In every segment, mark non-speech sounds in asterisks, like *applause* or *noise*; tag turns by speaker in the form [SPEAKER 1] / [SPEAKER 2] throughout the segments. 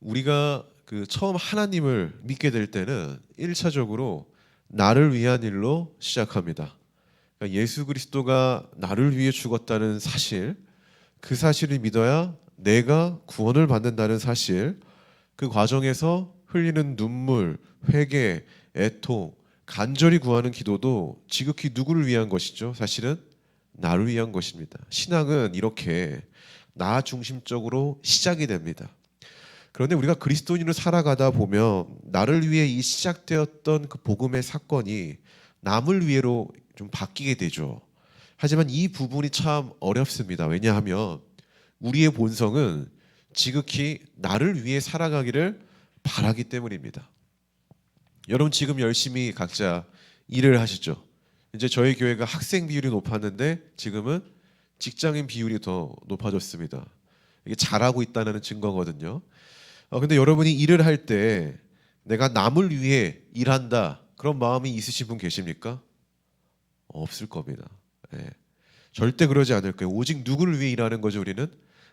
[SPEAKER 1] 우리가 그 처음 하나님을 믿게 될 때는 1차적으로 나를 위한 일로 시작합니다. 그러니까 예수 그리스도가 나를 위해 죽었다는 사실, 그 사실을 믿어야 내가 구원을 받는다는 사실, 그 과정에서 흘리는 눈물, 회개, 애통, 간절히 구하는 기도도 지극히 누구를 위한 것이죠? 사실은 나를 위한 것입니다. 신앙은 이렇게 나 중심적으로 시작이 됩니다. 그런데 우리가 그리스도인으로 살아가다 보면 나를 위해 이 시작되었던 그 복음의 사건이 남을 위해로 좀 바뀌게 되죠. 하지만 이 부분이 참 어렵습니다. 왜냐하면 우리의 본성은 지극히 나를 위해 살아가기를 바라기 때문입니다. 여러분 지금 열심히 각자 일을 하시죠. 이제 저희 교회가 학생 비율이 높았는데 지금은 직장인 비율이 더 높아졌습니다. 이게 잘하고 있다는 증거거든요. 어, 근데 여러분이 일을 할 때 내가 남을 위해 일한다 그런 마음이 있으신 분 계십니까? 없을 겁니다. 예. 절대 그러지 않을 거예요. 오직 누구를 위해 일하는 거죠? 우리는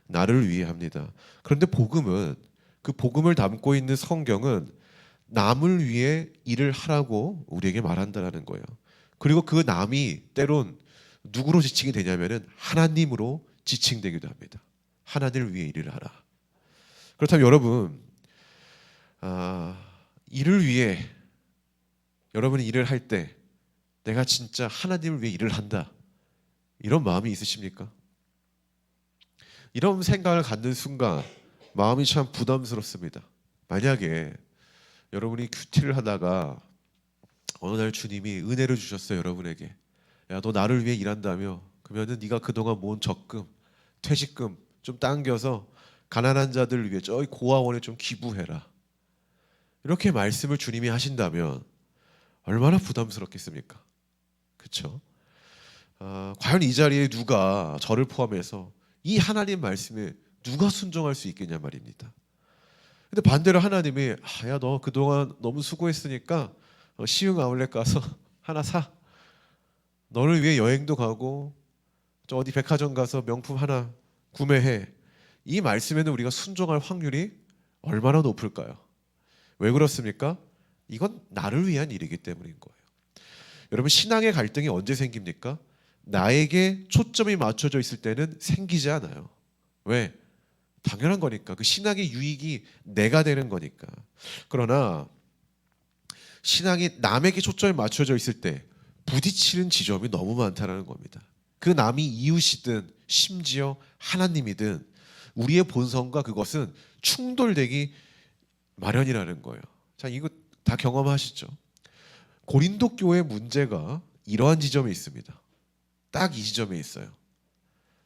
[SPEAKER 1] 나를 위해 합니다. 그런데 복음은 그 복음을 담고 있는 성경은 남을 위해 일을 하라고 우리에게 말한다라는 거예요. 그리고 그 남이 때론 누구로 지칭이 되냐면은 하나님으로 지칭되기도 합니다. 하나님을 위해 일을 하라. 그렇다면 여러분 아, 일을 위해 여러분이 일을 할 때 내가 진짜 하나님을 위해 일을 한다 이런 마음이 있으십니까? 이런 생각을 갖는 순간 마음이 참 부담스럽습니다. 만약에 여러분이 큐티를 하다가 어느 날 주님이 은혜를 주셨어요 여러분에게 야 너 나를 위해 일한다며 그러면은 네가 그동안 모은 적금 퇴직금 좀 당겨서 가난한 자들을 위해 저기 고아원에 좀 기부해라 이렇게 말씀을 주님이 하신다면 얼마나 부담스럽겠습니까 그렇죠 아, 과연 이 자리에 누가 저를 포함해서 이 하나님 말씀에 누가 순종할 수 있겠냐 말입니다 근데 반대로 하나님이 아, 야너 그동안 너무 수고했으니까 어, 시흥 아울렛 가서 *laughs* 하나 사. 너를 위해 여행도 가고 저 어디 백화점 가서 명품 하나 구매해. 이 말씀에는 우리가 순종할 확률이 얼마나 높을까요? 왜 그렇습니까? 이건 나를 위한 일이기 때문인 거예요. 여러분 신앙의 갈등이 언제 생깁니까? 나에게 초점이 맞춰져 있을 때는 생기지 않아요. 왜? 당연한 거니까 그 신앙의 유익이 내가 되는 거니까. 그러나 신앙이 남에게 초점이 맞춰져 있을 때 부딪히는 지점이 너무 많다라는 겁니다. 그 남이 이웃이든 심지어 하나님이든 우리의 본성과 그것은 충돌되기 마련이라는 거예요. 자, 이거 다 경험하시죠? 고린도 교회 문제가 이러한 지점에 있습니다. 딱 이 지점에 있어요.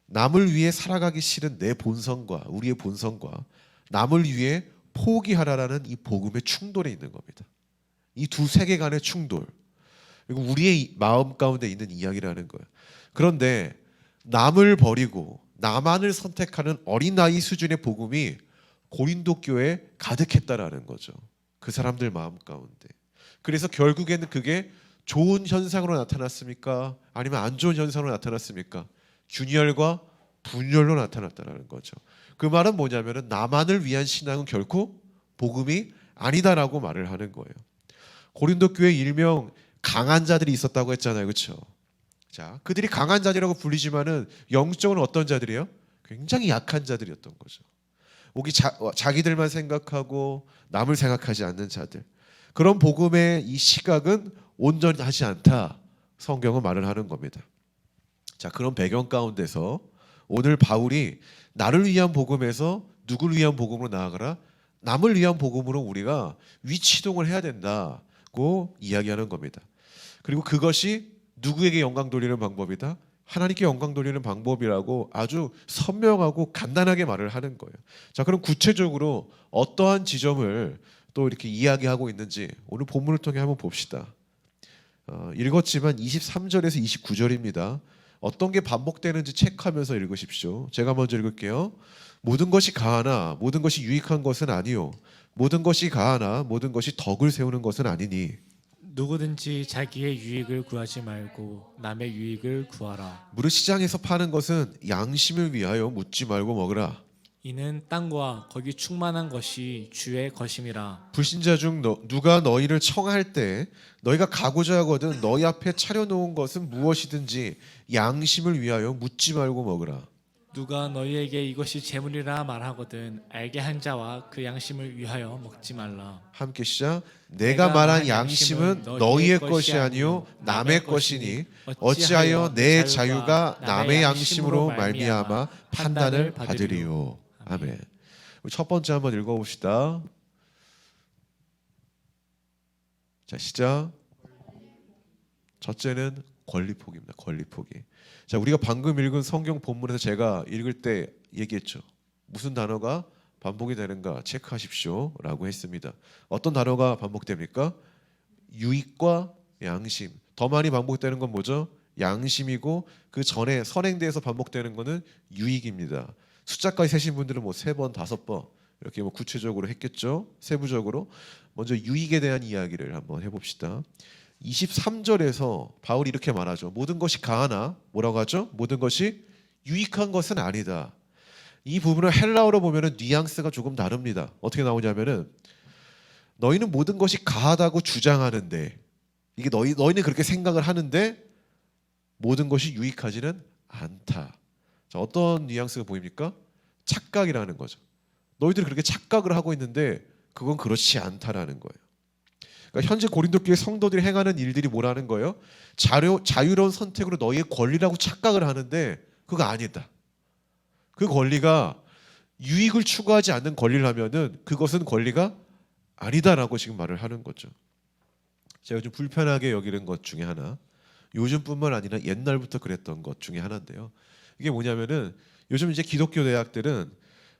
[SPEAKER 1] 남을 위해 살아가기 싫은 내 본성과 우리의 본성과 남을 위해 포기하라라는 이 복음의 충돌에 있는 겁니다. 이 두 세계 간의 충돌. 그리고 우리의 마음 가운데 있는 이야기라는 거예요. 그런데 남을 버리고 나만을 선택하는 어린아이 수준의 복음이 고린도 교회에 가득했다라는 거죠. 그 사람들 마음 가운데. 그래서 결국에는 그게 좋은 현상으로 나타났습니까? 아니면 안 좋은 현상으로 나타났습니까? 균열과 분열로 나타났다는 거죠. 그 말은 뭐냐면은 나만을 위한 신앙은 결코 복음이 아니다라고 말을 하는 거예요. 고린도 교회 일명 강한 자들이 있었다고 했잖아요, 그렇죠? 자, 그들이 강한 자들이라고 불리지만은 영적으로 어떤 자들이요? 굉장히 약한 자들이었던 거죠. 오기 자, 어, 자기들만 생각하고 남을 생각하지 않는 자들. 그런 복음의 이 시각은 온전히 하지 않다. 성경은 말을 하는 겁니다. 자, 그런 배경 가운데서 오늘 바울이 나를 위한 복음에서 누구를 위한 복음으로 나아가라? 남을 위한 복음으로 우리가 위치동을 해야 된다고 이야기하는 겁니다. 그리고 그것이 누구에게 영광 돌리는 방법이다? 하나님께 영광 돌리는 방법이라고 아주 선명하고 간단하게 말을 하는 거예요. 자, 그럼 구체적으로 어떠한 지점을 또 이렇게 이야기하고 있는지 오늘 본문을 통해 한번 봅시다. 어, 읽었지만 23절에서 29절입니다. 어떤 게 반복되는지 체크하면서 읽으십시오. 제가 먼저 읽을게요. 모든 것이 가하나 모든 것이 유익한 것은 아니요. 모든 것이 가하나 모든 것이 덕을 세우는 것은 아니니
[SPEAKER 2] 누구든지 자기의 유익을 구하지 말고 남의 유익을 구하라.
[SPEAKER 1] 무릇 시장에서 파는 것은 양심을 위하여 묻지 말고 먹으라.
[SPEAKER 2] 이는 땅과 거기 충만한 것이 주의 것임이라.
[SPEAKER 1] 불신자 중 너, 누가 너희를 청할 때 너희가 가고자 하거든 너희 앞에 차려놓은 것은 무엇이든지 양심을 위하여 묻지 말고 먹으라.
[SPEAKER 2] 누가 너희에게 이것이 재물이라 말하거든 알게 한 자와 그 양심을 위하여 먹지 말라.
[SPEAKER 1] 함께 시작. 내가 말한 양심은 너희의 것이 아니요 남의 것이니 어찌하여 내 자유가 남의 양심으로 말미암아 판단을 받으리요. 아멘. 첫 번째 한번 읽어봅시다. 자 시작. 첫째는 권리 포기입니다. 권리 포기. 자 우리가 방금 읽은 성경 본문에서 제가 읽을 때 얘기했죠. 무슨 단어가 반복이 되는가 체크하십시오라고 했습니다. 어떤 단어가 반복됩니까? 유익과 양심. 더 많이 반복되는 건 뭐죠? 양심이고 그 전에 선행대에서 반복되는 거는 유익입니다. 숫자까지 세신 분들은 뭐 세 번, 다섯 번 이렇게 뭐 구체적으로 했겠죠. 세부적으로 먼저 유익에 대한 이야기를 한번 해봅시다. 23절에서 바울이 이렇게 말하죠. 모든 것이 가하나 뭐라고 하죠? 모든 것이 유익한 것은 아니다. 이 부분을 헬라어로 보면은 뉘앙스가 조금 다릅니다. 어떻게 나오냐면은 너희는 모든 것이 가하다고 주장하는데 이게 너희 너희는 그렇게 생각을 하는데 모든 것이 유익하지는 않다. 자, 어떤 뉘앙스가 보입니까? 착각이라는 거죠. 너희들이 그렇게 착각을 하고 있는데 그건 그렇지 않다라는 거예요. 그러니까 현재 고린도 교회 성도들이 행하는 일들이 뭐라는 거예요? 자유, 자유로운 선택으로 너희의 권리라고 착각을 하는데 그거 아니다. 그 권리가 유익을 추구하지 않는 권리라면은 그것은 권리가 아니다라고 지금 말을 하는 거죠. 제가 좀 불편하게 여기는 것 중에 하나, 요즘뿐만 아니라 옛날부터 그랬던 것 중에 하나인데요. 이게 뭐냐면은 요즘 이제 기독교 대학들은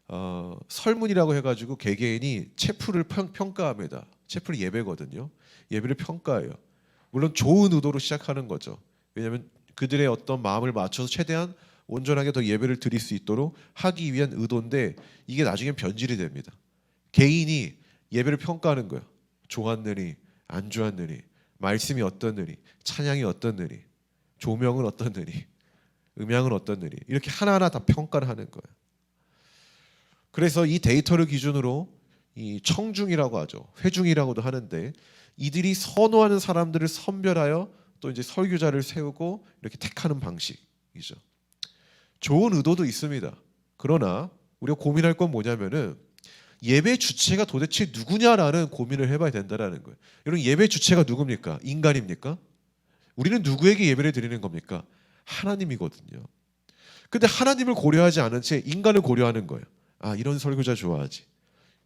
[SPEAKER 1] 어, 설문이라고 해가지고 개개인이 체프를 평, 평가합니다. 체프를 예배거든요. 예배를 평가해요. 물론 좋은 의도로 시작하는 거죠. 왜냐하면 그들의 어떤 마음을 맞춰서 최대한 온전하게 더 예배를 드릴 수 있도록 하기 위한 의도인데 이게 나중엔 변질이 됩니다. 개인이 예배를 평가하는 거예요. 좋았느니 안 좋았느니 말씀이 어떻느니 찬양이 어떻느니 조명은 어떻느니 음향은 어떻느니 이렇게 하나하나 다 평가를 하는 거예요. 그래서 이 데이터를 기준으로 이 청중이라고 하죠. 회중이라고도 하는데 이들이 선호하는 사람들을 선별하여 또 이제 설교자를 세우고 이렇게 택하는 방식이죠. 좋은 의도도 있습니다. 그러나 우리가 고민할 건 뭐냐면은 예배 주체가 도대체 누구냐라는 고민을 해봐야 된다라는 거예요. 여러분 예배 주체가 누굽니까? 인간입니까? 우리는 누구에게 예배를 드리는 겁니까? 하나님이거든요. 근데 하나님을 고려하지 않은 채 인간을 고려하는 거예요. 아 이런 설교자 좋아하지.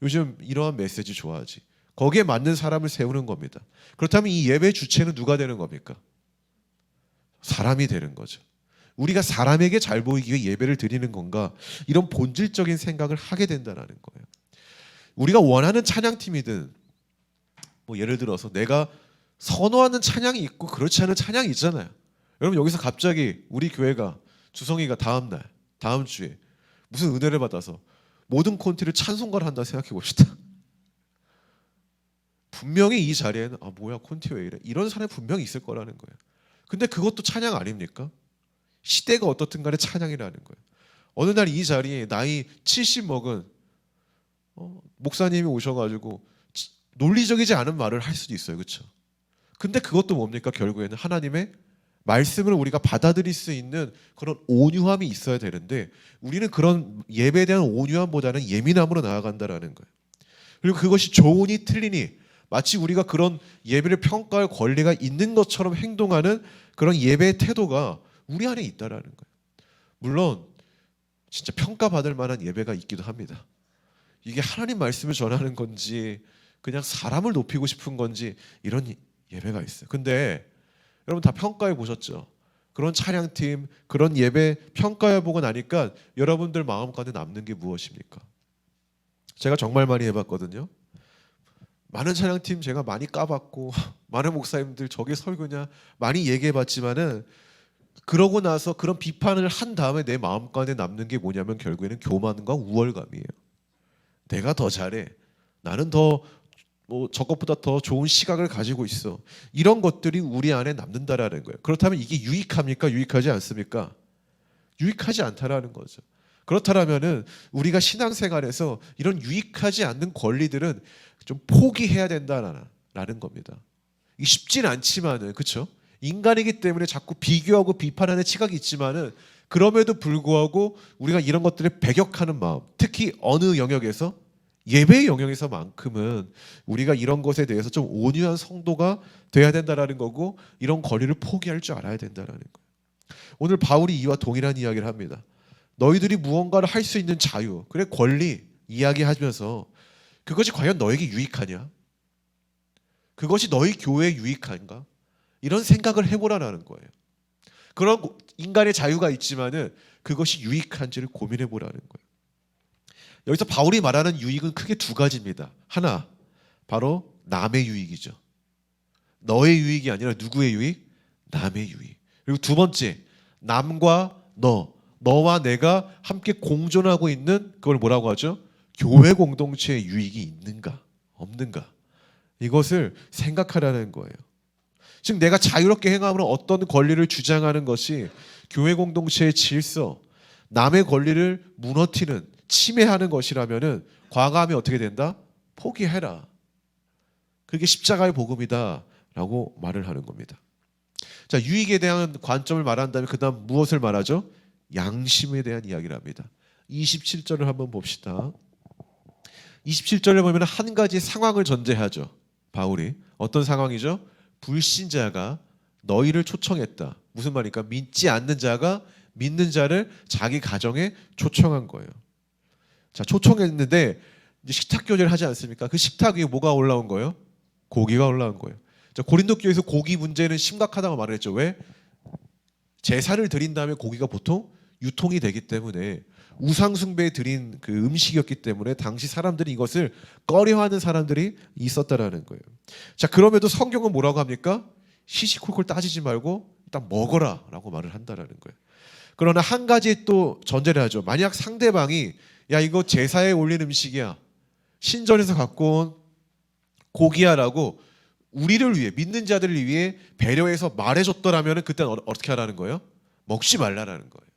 [SPEAKER 1] 요즘 이러한 메시지 좋아하지. 거기에 맞는 사람을 세우는 겁니다. 그렇다면 이 예배 주체는 누가 되는 겁니까? 사람이 되는 거죠. 우리가 사람에게 잘 보이기 위해 예배를 드리는 건가? 이런 본질적인 생각을 하게 된다는 거예요. 우리가 원하는 찬양팀이든 뭐 예를 들어서 내가 선호하는 찬양이 있고 그렇지 않은 찬양이 있잖아요. 여러분 여기서 갑자기 우리 교회가 주성이가 다음 날, 다음 주에 무슨 은혜를 받아서 모든 콘티를 찬송가를 한다 생각해 봅시다. 분명히 이 자리에는 아 뭐야 콘티 왜 이래 이런 사람이 분명히 있을 거라는 거예요. 근데 그것도 찬양 아닙니까? 시대가 어떻든 간에 찬양이라는 거예요. 어느 날 이 자리에 나이 70 먹은 어, 목사님이 오셔가지고 치- 논리적이지 않은 말을 할 수도 있어요, 그렇죠? 근데 그것도 뭡니까 결국에는 하나님의 말씀을 우리가 받아들일 수 있는 그런 온유함이 있어야 되는데 우리는 그런 예배에 대한 온유함보다는 예민함으로 나아간다라는 거예요. 그리고 그것이 좋으니 틀리니 마치 우리가 그런 예배를 평가할 권리가 있는 것처럼 행동하는 그런 예배의 태도가 우리 안에 있다라는 거예요. 물론 진짜 평가받을 만한 예배가 있기도 합니다. 이게 하나님 말씀을 전하는 건지 그냥 사람을 높이고 싶은 건지 이런 예배가 있어요. 근데 여러분 다 평가해 보셨죠? 그런 찬양팀, 그런 예배 평가해 보고 나니까 여러분들 마음 가운데 남는 게 무엇입니까? 제가 정말 많이 해봤거든요. 많은 찬양팀 제가 많이 까봤고 *laughs* 많은 목사님들 저게 설교냐 많이 얘기해봤지만은 그러고 나서 그런 비판을 한 다음에 내 마음 가운데 남는 게 뭐냐면 결국에는 교만과 우월감이에요. 내가 더 잘해. 나는 더 뭐 저것보다 더 좋은 시각을 가지고 있어. 이런 것들이 우리 안에 남는다라는 거예요. 그렇다면 이게 유익합니까? 유익하지 않습니까? 유익하지 않다라는 거죠. 그렇다면은 우리가 신앙생활에서 이런 유익하지 않는 권리들은 좀 포기해야 된다라는 겁니다. 이게 쉽진 않지만은 그렇죠? 인간이기 때문에 자꾸 비교하고 비판하는 시각이 있지만은 그럼에도 불구하고 우리가 이런 것들에 배격하는 마음, 특히 어느 영역에서 예배의 영역에서만큼은 우리가 이런 것에 대해서 좀 온유한 성도가 돼야 된다라는 거고 이런 권리를 포기할 줄 알아야 된다라는 거예요. 오늘 바울이 이와 동일한 이야기를 합니다. 너희들이 무언가를 할 수 있는 자유, 그래 권리 이야기하면서 그것이 과연 너에게 유익하냐? 그것이 너희 교회에 유익한가? 이런 생각을 해보라는 거예요. 그런 고- 인간의 자유가 있지만은 그것이 유익한지를 고민해 보라는 거예요. 여기서 바울이 말하는 유익은 크게 두 가지입니다. 하나, 바로 남의 유익이죠. 너의 유익이 아니라 누구의 유익? 남의 유익. 그리고 두 번째, 남과 너, 너와 내가 함께 공존하고 있는 그걸 뭐라고 하죠? 교회 공동체의 유익이 있는가, 없는가. 이것을 생각하라는 거예요. 즉 내가 자유롭게 행함으로 어떤 권리를 주장하는 것이 교회 공동체의 질서, 남의 권리를 무너뜨리는 침해하는 것이라면은 과감히 어떻게 된다? 포기해라. 그게 십자가의 복음이다라고 말을 하는 겁니다. 자, 유익에 대한 관점을 말한다면 그다음 무엇을 말하죠? 양심에 대한 이야기를 합니다. 27절을 한번 봅시다. 27절에 보면 한 가지 상황을 전제하죠. 바울이 어떤 상황이죠? 불신자가 너희를 초청했다. 무슨 말입니까? 믿지 않는 자가 믿는 자를 자기 가정에 초청한 거예요. 자, 초청했는데 이제 식탁 교제를 하지 않습니까? 그 식탁 위에 뭐가 올라온 거예요? 고기가 올라온 거예요. 자, 고린도 교회에서 고기 문제는 심각하다고 말을 했죠. 왜? 제사를 드린 다음에 고기가 보통 유통이 되기 때문에 우상 숭배에 드린 그 음식이었기 때문에 당시 사람들이 이것을 꺼려하는 사람들이 있었다라는 거예요. 자, 그럼에도 성경은 뭐라고 합니까? 시시콜콜 따지지 말고 일단 먹어라라고 말을 한다라는 거예요. 그러나 한 가지 또 전제를 하죠. 만약 상대방이 야 이거 제사에 올린 음식이야. 신전에서 갖고 온 고기야라고 우리를 위해 믿는 자들을 위해 배려해서 말해줬더라면 그때는 어, 어떻게 하라는 거예요? 먹지 말라라는 거예요.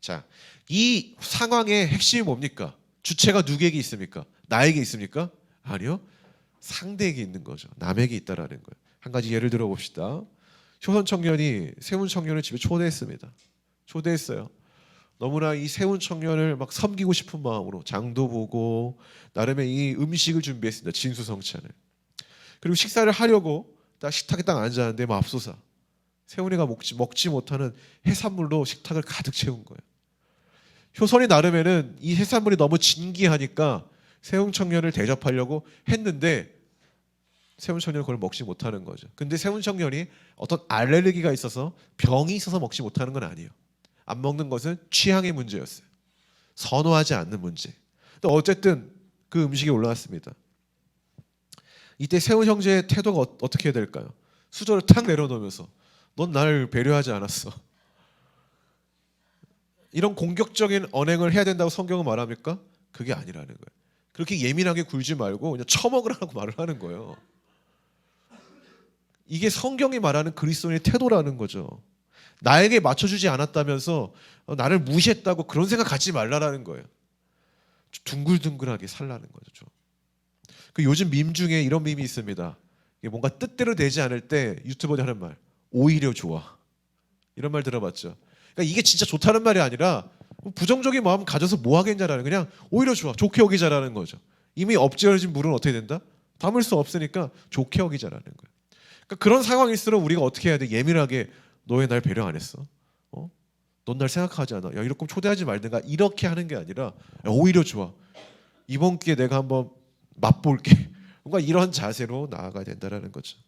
[SPEAKER 1] 자, 이 상황의 핵심이 뭡니까? 주체가 누구에게 있습니까? 나에게 있습니까? 아니요. 상대에게 있는 거죠. 남에게 있다라는 거예요. 한 가지 예를 들어 봅시다. 효선 청년이 세운 청년을 집에 초대했습니다. 초대했어요. 너무나 이 세운 청년을 막 섬기고 싶은 마음으로 장도 보고 나름의 이 음식을 준비했습니다. 진수성찬을. 그리고 식사를 하려고 딱 식탁에 딱 앉았는데 맙소사 세훈이가 먹지 먹지 못하는 해산물로 식탁을 가득 채운 거예요. 효선이 나름에는 이 해산물이 너무 진기하니까 세훈 청년을 대접하려고 했는데 세훈 청년은 그걸 먹지 못하는 거죠. 근데 세훈 청년이 어떤 알레르기가 있어서 병이 있어서 먹지 못하는 건 아니에요. 안 먹는 것은 취향의 문제였어요. 선호하지 않는 문제. 근데 어쨌든 그 음식이 올라왔습니다. 이때 세훈 형제의 태도가 어, 어떻게 해야 될까요? 수저를 탁 내려놓으면서 넌 나를 배려하지 않았어. 이런 공격적인 언행을 해야 된다고 성경은 말합니까? 그게 아니라는 거예요. 그렇게 예민하게 굴지 말고 그냥 처먹으라고 말을 하는 거예요. 이게 성경이 말하는 그리스도인의 태도라는 거죠. 나에게 맞춰주지 않았다면서 어, 나를 무시했다고 그런 생각 갖지 말라라는 거예요. 둥글둥글하게 살라는 거죠. 그 요즘 밈 중에 이런 밈이 있습니다. 뭔가 뜻대로 되지 않을 때 유튜버들이 하는 말, 오히려 좋아. 이런 말 들어봤죠. 그러니까 이게 진짜 좋다는 말이 아니라 부정적인 마음 가져서 뭐 하겠냐라는 그냥 오히려 좋아, 좋게 여기자라는 거죠. 이미 엎질러진 물은 어떻게 된다? 담을 수 없으니까 좋게 여기자라는 거예요. 그러니까 그런 상황일수록 우리가 어떻게 해야 돼? 예민하게 너 왜 날 배려 안 했어? 어? 넌 날 생각하지 않아. 야 이렇게 초대하지 말든가 이렇게 하는 게 아니라 야, 오히려 좋아. 이번 기회에 내가 한번 맛볼게. *laughs* 뭔가 이런 자세로 나아가야 된다라는 거죠.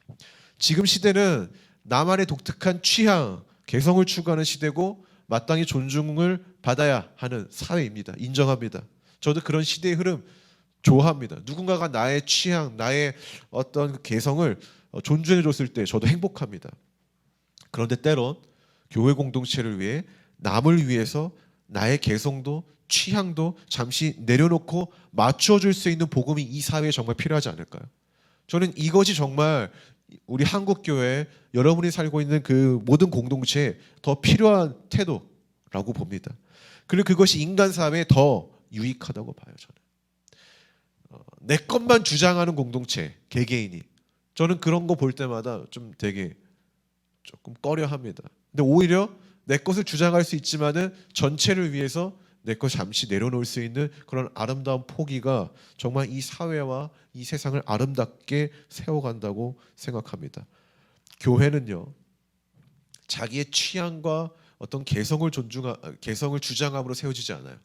[SPEAKER 1] 지금 시대는 나만의 독특한 취향, 개성을 추구하는 시대고 마땅히 존중을 받아야 하는 사회입니다. 인정합니다. 저도 그런 시대의 흐름 좋아합니다. 누군가가 나의 취향, 나의 어떤 그 개성을 어, 존중해 줬을 때 저도 행복합니다. 그런데 때론 교회 공동체를 위해 남을 위해서 나의 개성도 취향도 잠시 내려놓고 맞춰 줄 수 있는 복음이 이 사회에 정말 필요하지 않을까요? 저는 이것이 정말 우리 한국 교회 여러분이 살고 있는 그 모든 공동체에 더 필요한 태도라고 봅니다. 그리고 그것이 인간 사회에 더 유익하다고 봐요 저는. 어, 내 것만 주장하는 공동체 개개인이 저는 그런 거 볼 때마다 좀 되게 조금 꺼려합니다. 근데 오히려 내 것을 주장할 수 있지만은 전체를 위해서 내 것 잠시 내려놓을 수 있는 그런 아름다운 포기가 정말 이 사회와 이 세상을 아름답게 세워간다고 생각합니다. 교회는요 자기의 취향과 어떤 개성을 존중 개성을 주장함으로 세워지지 않아요.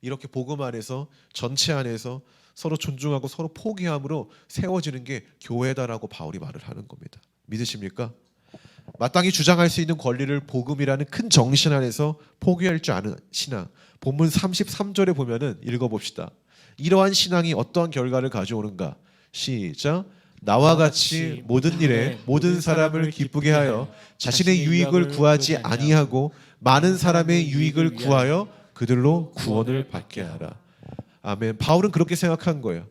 [SPEAKER 1] 이렇게 복음 안에서 전체 안에서 서로 존중하고 서로 포기함으로 세워지는 게 교회다라고 바울이 말을 하는 겁니다. 믿으십니까? 마땅히 주장할 수 있는 권리를 복음이라는 큰 정신 안에서 포기할 줄 아는 신앙. 본문 33절에 보면은 읽어 봅시다. 이러한 신앙이 어떠한 결과를 가져오는가? 시작. 나와 같이 모든 일에 모든 사람을 기쁘게 하여 자신의 유익을 구하지 아니하고 많은 사람의 유익을 구하여 그들로 구원을 받게 하라. 아멘. 바울은 그렇게 생각한 거예요.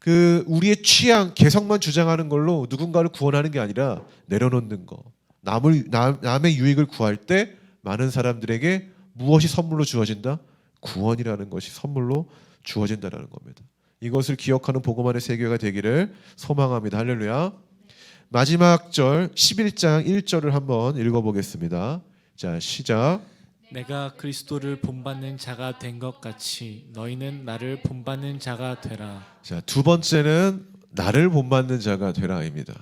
[SPEAKER 1] 그 우리의 취향, 개성만 주장하는 걸로 누군가를 구원하는 게 아니라 내려놓는 거. 남을 남, 남의 유익을 구할 때 많은 사람들에게 무엇이 선물로 주어진다? 구원이라는 것이 선물로 주어진다라는 겁니다. 이것을 기억하는 복음 안의 세계가 되기를 소망합니다. 할렐루야. 마지막 절 11장 1절을 한번 읽어 보겠습니다. 자, 시작.
[SPEAKER 2] 내가 그리스도를 본받는 자가 된 것 같이 너희는 나를 본받는 자가 되라.
[SPEAKER 1] 자, 두 번째는 나를 본받는 자가 되라입니다.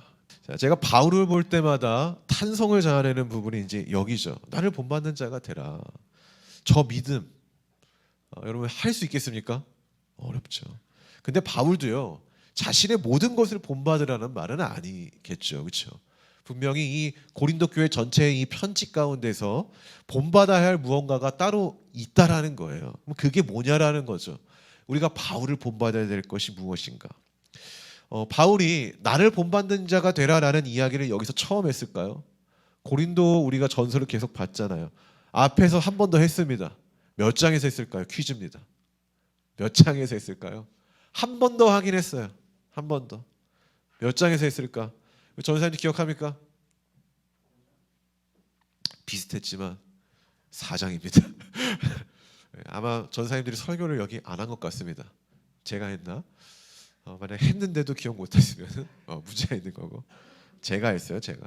[SPEAKER 1] 자, 제가 바울을 볼 때마다 탄성을 자아내는 부분이 이제 여기죠. 나를 본받는 자가 되라. 저 믿음. 어, 여러분 할 수 있겠습니까? 어렵죠. 근데 바울도요. 자신의 모든 것을 본받으라는 말은 아니겠죠. 그렇죠? 분명히 이 고린도 교회 전체의 이 편지 가운데서 본받아야 할 무언가가 따로 있다라는 거예요. 그게 뭐냐라는 거죠. 우리가 바울을 본받아야 될 것이 무엇인가? 어, 바울이 나를 본받는 자가 되라라는 이야기를 여기서 처음 했을까요? 고린도 우리가 전설을 계속 봤잖아요. 앞에서 한 번 더 했습니다. 몇 장에서 했을까요? 퀴즈입니다. 몇 장에서 했을까요? 한 번 더 하긴 했어요. 한 번 더. 몇 장에서 했을까? 전사님 기억합니까? 비슷했지만 4장입니다. *laughs* 아마 전사님들이 설교를 여기 안 한 것 같습니다. 제가 했나? 어, 만약 했는데도 기억 못했으면 어, 문제가 있는 거고 제가 했어요. 제가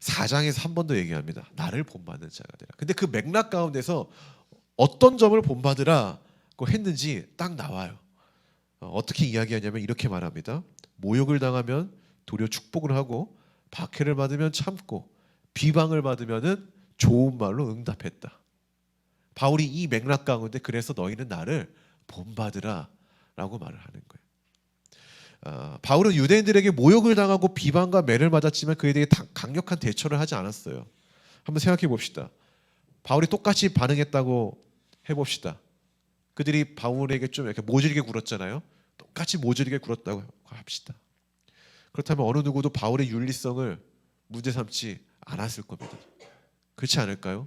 [SPEAKER 1] 4장에서 한 번 더 얘기합니다. 나를 본받는 자가 되라. 근데 그 맥락 가운데서 어떤 점을 본받으라고 했는지 딱 나와요. 어, 어떻게 이야기하냐면 이렇게 말합니다. 모욕을 당하면 도리어 축복을 하고 박해를 받으면 참고 비방을 받으면은 좋은 말로 응답했다. 바울이 이 맥락 가운데 그래서 너희는 나를 본받으라라고 말을 하는 거예요. 아, 바울은 유대인들에게 모욕을 당하고 비방과 매를 맞았지만 그에 대해 다- 강력한 대처를 하지 않았어요. 한번 생각해 봅시다. 바울이 똑같이 반응했다고 해봅시다. 그들이 바울에게 좀 이렇게 모질게 굴었잖아요. 똑같이 모질게 굴었다고 합시다. 그렇다면 어느 누구도 바울의 윤리성을 문제 삼지 않았을 겁니다. 그렇지 않을까요?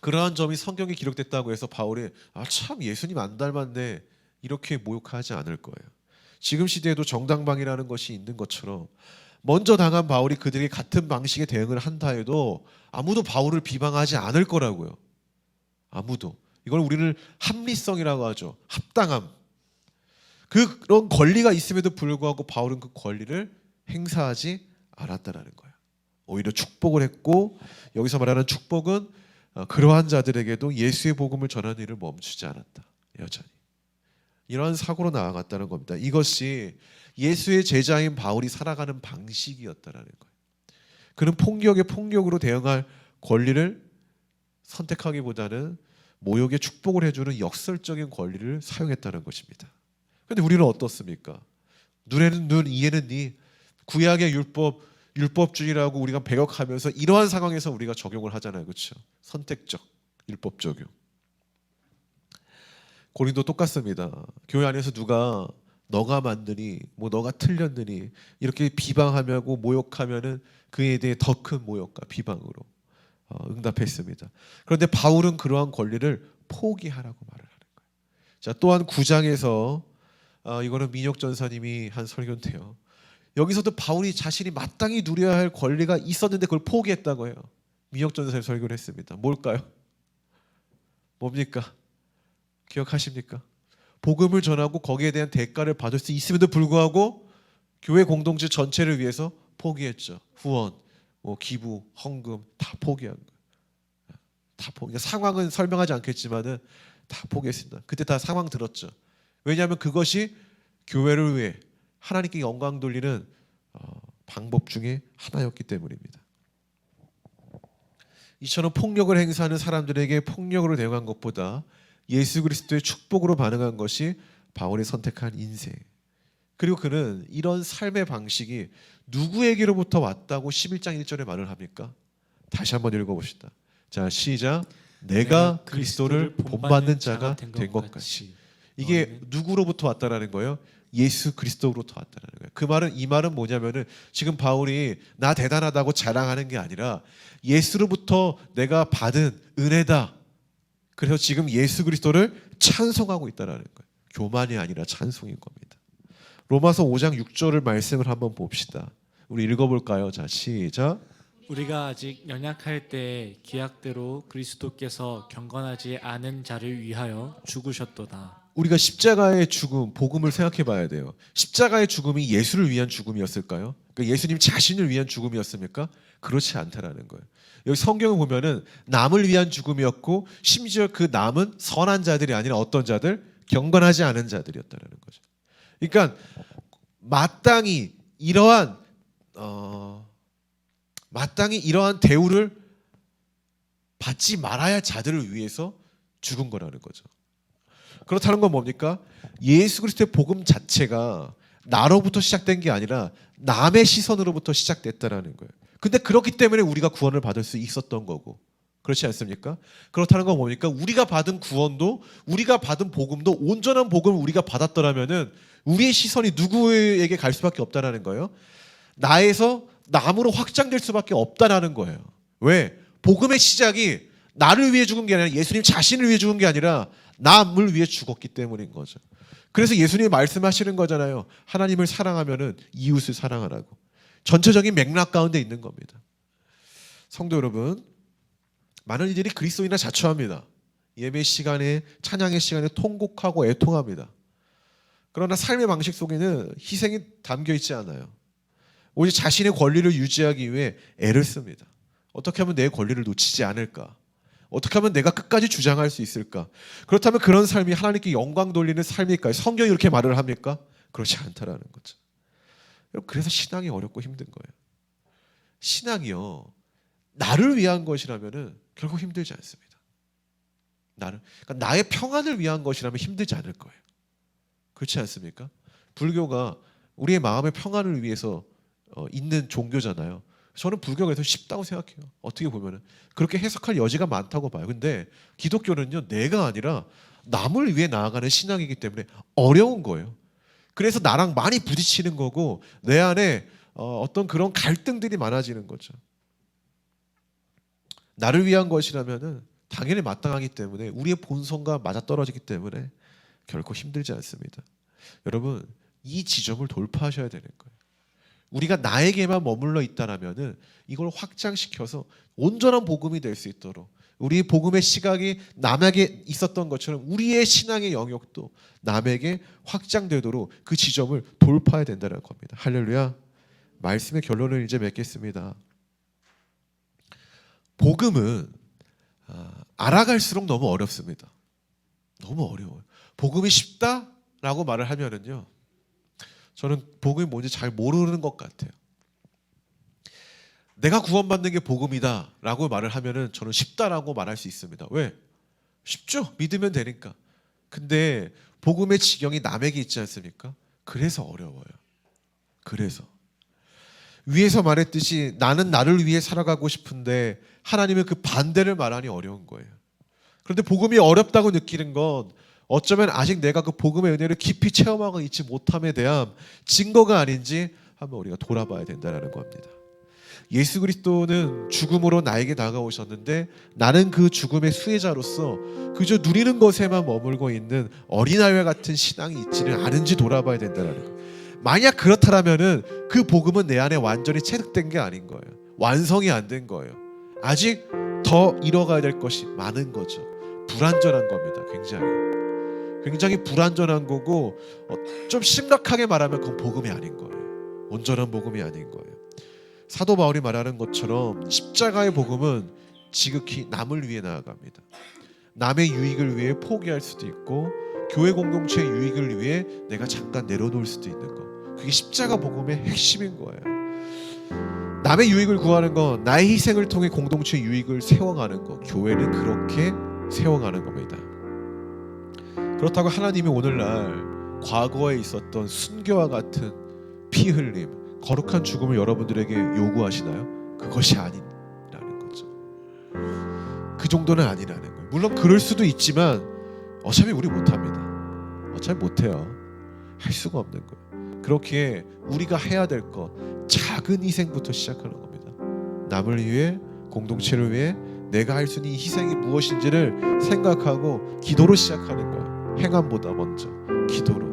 [SPEAKER 1] 그러한 점이 성경에 기록됐다고 해서 바울이 아 참 예수님 안 닮았네 이렇게 모욕하지 않을 거예요. 지금 시대에도 정당방위라는 것이 있는 것처럼 먼저 당한 바울이 그들에게 같은 방식의 대응을 한다 해도 아무도 바울을 비방하지 않을 거라고요. 아무도. 이걸 우리는 합리성이라고 하죠. 합당함. 그런 권리가 있음에도 불구하고 바울은 그 권리를 행사하지 않았다라는 거예요. 오히려 축복을 했고 여기서 말하는 축복은 어, 그러한 자들에게도 예수의 복음을 전하는 일을 멈추지 않았다. 여전히. 이러한 사고로 나아갔다는 겁니다. 이것이 예수의 제자인 바울이 살아가는 방식이었다라는 거예요. 그는 폭력에 폭력으로 대응할 권리를 선택하기보다는 모욕에 축복을 해주는 역설적인 권리를 사용했다는 것입니다. 근데 우리는 어떻습니까? 눈에는 눈, 이에는 이 구약의 율법 율법주의라고 우리가 배격하면서 이러한 상황에서 우리가 적용을 하잖아요. 그렇죠? 선택적 율법 적용. 고린도 똑같습니다. 교회 안에서 누가 너가 만드니 뭐 너가 틀렸느니 이렇게 비방하고 모욕하면은 그에 대해 더 큰 모욕과 비방으로 어, 응답했습니다. 그런데 바울은 그러한 권리를 포기하라고 말을 하는 거예요. 자 또한 9장에서 어, 이거는 민혁 전사님이 한 설교인데요. 여기서도 바울이 자신이 마땅히 누려야 할 권리가 있었는데 그걸 포기했다고 해요. 민혁 전사님 설교를 했습니다. 뭘까요? 뭡니까? 기억하십니까? 복음을 전하고 거기에 대한 대가를 받을 수 있음에도 불구하고 교회 공동체 전체를 위해서 포기했죠. 후원, 뭐 기부, 헌금 다 포기한 거예요. 다 포기. 그러니까 상황은 설명하지 않겠지만은 다 포기했습니다. 그때 다 상황 들었죠. 왜냐하면 그것이 교회를 위해 하나님께 영광 돌리는 어, 방법 중에 하나였기 때문입니다. 이처럼 폭력을 행사하는 사람들에게 폭력으로 대응한 것보다 예수 그리스도의 축복으로 반응한 것이 바울이 선택한 인생. 그리고 그는 이런 삶의 방식이 누구에게로부터 왔다고 11장 1절에 말을 합니까? 다시 한번 읽어봅시다. 자 시작. 내가 그리스도를 본받는 자가 된 것 같이. 이게 누구로부터 왔다라는 거예요? 예수 그리스도로부터 왔다라는 거예요. 그 말은 이 말은 뭐냐면은 지금 바울이 나 대단하다고 자랑하는 게 아니라 예수로부터 내가 받은 은혜다. 그래서 지금 예수 그리스도를 찬송하고 있다라는 거예요. 교만이 아니라 찬송인 겁니다. 로마서 5장 6절을 말씀을 한번 봅시다. 우리 읽어볼까요? 자 시작.
[SPEAKER 2] 우리가 아직 연약할 때 기약대로 그리스도께서 경건하지 않은 자를 위하여 죽으셨도다.
[SPEAKER 1] 우리가 십자가의 죽음, 복음을 생각해 봐야 돼요. 십자가의 죽음이 예수를 위한 죽음이었을까요? 그러니까 예수님 자신을 위한 죽음이었습니까? 그렇지 않다라는 거예요. 여기 성경을 보면은 남을 위한 죽음이었고 심지어 그 남은 선한 자들이 아니라 어떤 자들? 경건하지 않은 자들이었다라는 거죠. 그러니까 마땅히 이러한 어 마땅히 이러한 대우를 받지 말아야 할 자들을 위해서 죽은 거라는 거죠. 그렇다는 건 뭡니까? 예수 그리스도의 복음 자체가 나로부터 시작된 게 아니라 남의 시선으로부터 시작됐다라는 거예요. 근데 그렇기 때문에 우리가 구원을 받을 수 있었던 거고. 그렇지 않습니까? 그렇다는 건 뭡니까? 우리가 받은 구원도 우리가 받은 복음도 온전한 복음을 우리가 받았더라면은 우리의 시선이 누구에게 갈 수밖에 없다라는 거예요. 나에서 남으로 확장될 수밖에 없다라는 거예요. 왜? 복음의 시작이 나를 위해 죽은 게 아니라 예수님 자신을 위해 죽은 게 아니라 남을 위해 죽었기 때문인 거죠. 그래서 예수님이 말씀하시는 거잖아요. 하나님을 사랑하면은 이웃을 사랑하라고. 전체적인 맥락 가운데 있는 겁니다. 성도 여러분, 많은 이들이 그리스도인을 자처합니다. 예배 시간에 찬양의 시간에 통곡하고 애통합니다. 그러나 삶의 방식 속에는 희생이 담겨 있지 않아요. 오직 자신의 권리를 유지하기 위해 애를 씁니다. 어떻게 하면 내 권리를 놓치지 않을까? 어떻게 하면 내가 끝까지 주장할 수 있을까? 그렇다면 그런 삶이 하나님께 영광 돌리는 삶일까요? 성경이 이렇게 말을 합니까? 그렇지 않다라는 거죠. 그래서 신앙이 어렵고 힘든 거예요. 신앙이요 나를 위한 것이라면은 결국 힘들지 않습니다. 나를 그러니까 나의 평안을 위한 것이라면 힘들지 않을 거예요. 그렇지 않습니까? 불교가 우리의 마음의 평안을 위해서 어, 있는 종교잖아요. 저는 불교가 더 쉽다고 생각해요. 어떻게 보면은 그렇게 해석할 여지가 많다고 봐요. 근데 기독교는요 내가 아니라 남을 위해 나아가는 신앙이기 때문에 어려운 거예요. 그래서 나랑 많이 부딪히는 거고 내 안에 어, 어떤 그런 갈등들이 많아지는 거죠. 나를 위한 것이라면은 당연히 마땅하기 때문에 우리의 본성과 맞아 떨어지기 때문에 결코 힘들지 않습니다. 여러분 이 지점을 돌파하셔야 되는 거예요. 우리가 나에게만 머물러 있다라면은 이걸 확장시켜서 온전한 복음이 될 수 있도록 우리 복음의 시각이 남에게 있었던 것처럼 우리의 신앙의 영역도 남에게 확장되도록 그 지점을 돌파해야 된다는 겁니다. 할렐루야. 말씀의 결론을 이제 맺겠습니다. 복음은 아, 알아갈수록 너무 어렵습니다. 너무 어려워요. 복음이 쉽다라고 말을 하면은요. 저는 복음이 뭔지 잘 모르는 것 같아요. 내가 구원받는 게 복음이다라고 말을 하면은 저는 쉽다라고 말할 수 있습니다. 왜? 쉽죠. 믿으면 되니까. 근데 복음의 지경이 남에게 있지 않습니까? 그래서 어려워요. 그래서 위에서 말했듯이 나는 나를 위해 살아가고 싶은데 하나님은 그 반대를 말하니 어려운 거예요. 그런데 복음이 어렵다고 느끼는 건 어쩌면 아직 내가 그 복음의 은혜를 깊이 체험하고 있지 못함에 대한 증거가 아닌지 한번 우리가 돌아봐야 된다는 겁니다. 예수 그리스도는 죽음으로 나에게 다가오셨는데 나는 그 죽음의 수혜자로서 그저 누리는 것에만 머물고 있는 어린아이와 같은 신앙이 있지는 않은지 돌아봐야 된다는 거예요. 만약 그렇다면은 그 복음은 내 안에 완전히 체득된 게 아닌 거예요. 완성이 안 된 거예요. 아직 더 이뤄가야 될 것이 많은 거죠. 불완전한 겁니다. 굉장히 굉장히 불완전한 거고 어, 좀 심각하게 말하면 그건 복음이 아닌 거예요. 온전한 복음이 아닌 거예요. 사도 바울이 말하는 것처럼 십자가의 복음은 지극히 남을 위해 나아갑니다. 남의 유익을 위해 포기할 수도 있고 교회 공동체의 유익을 위해 내가 잠깐 내려놓을 수도 있는 거. 그게 십자가 복음의 핵심인 거예요. 남의 유익을 구하는 건 나의 희생을 통해 공동체 유익을 세워가는 거. 교회는 그렇게 세워가는 겁니다. 그렇다고 하나님이 오늘날 과거에 있었던 순교와 같은 피 흘림, 거룩한 죽음을 여러분들에게 요구하시나요? 그것이 아니라는 거죠. 그 정도는 아니라는 거예요. 물론 그럴 수도 있지만 어차피 우리 못합니다. 어차피 못해요. 할 수가 없는 거예요. 그렇기에 우리가 해야 될 것 작은 희생부터 시작하는 겁니다. 남을 위해 공동체를 위해 내가 할 수 있는 이 희생이 무엇인지를 생각하고 기도로 시작하는 거예요. 행함보다 먼저 기도로.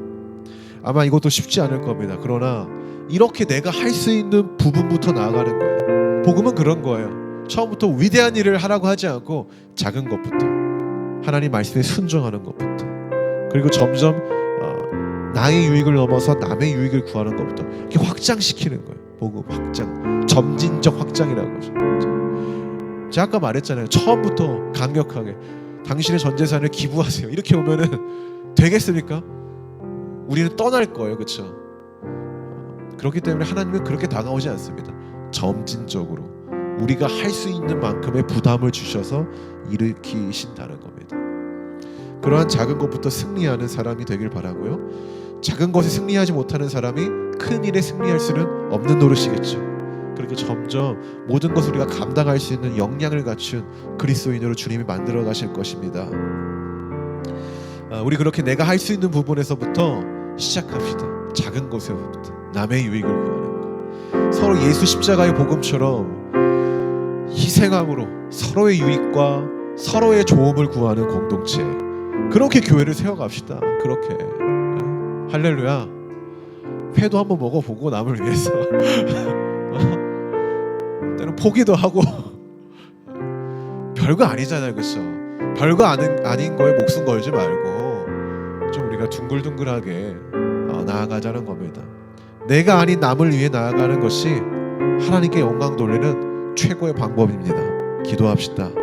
[SPEAKER 1] 아마 이것도 쉽지 않을 겁니다. 그러나 이렇게 내가 할 수 있는 부분부터 나아가는 거예요. 복음은 그런 거예요. 처음부터 위대한 일을 하라고 하지 않고 작은 것부터 하나님 말씀에 순종하는 것부터 그리고 점점 어, 나의 유익을 넘어서 남의 유익을 구하는 것부터 이렇게 확장시키는 거예요. 복음 확장, 점진적 확장이라고 하죠. 제가 아까 말했잖아요. 처음부터 강력하게 당신의 전 재산을 기부하세요. 이렇게 오면은 되겠습니까? 우리는 떠날 거예요, 그렇죠? 그렇기 때문에 하나님은 그렇게 다가오지 않습니다. 점진적으로 우리가 할 수 있는 만큼의 부담을 주셔서 일으키신다는 겁니다. 그러한 작은 것부터 승리하는 사람이 되길 바라고요. 작은 것에 승리하지 못하는 사람이 큰 일에 승리할 수는 없는 노릇이겠죠. 그렇게 점점 모든 것을 우리가 감당할 수 있는 역량을 갖춘 그리스도인으로 주님이 만들어 가실 것입니다. 아, 우리 그렇게 내가 할 수 있는 부분에서부터 시작합시다. 작은 것에서부터 남의 유익을 구하는 것. 서로 예수 십자가의 복음처럼 희생함으로 서로의 유익과 서로의 좋음을 구하는 공동체. 그렇게 교회를 세워갑시다. 그렇게 네. 할렐루야. 회도 한번 먹어보고 남을 위해서. *laughs* 어? 때는 포기도 하고 별거 아니잖아요, 그렇죠? 별거 아닌 아닌 거에 목숨 걸지 말고 좀 우리가 둥글둥글하게 어, 나아가자는 겁니다. 내가 아닌 남을 위해 나아가는 것이 하나님께 영광 돌리는 최고의 방법입니다. 기도합시다.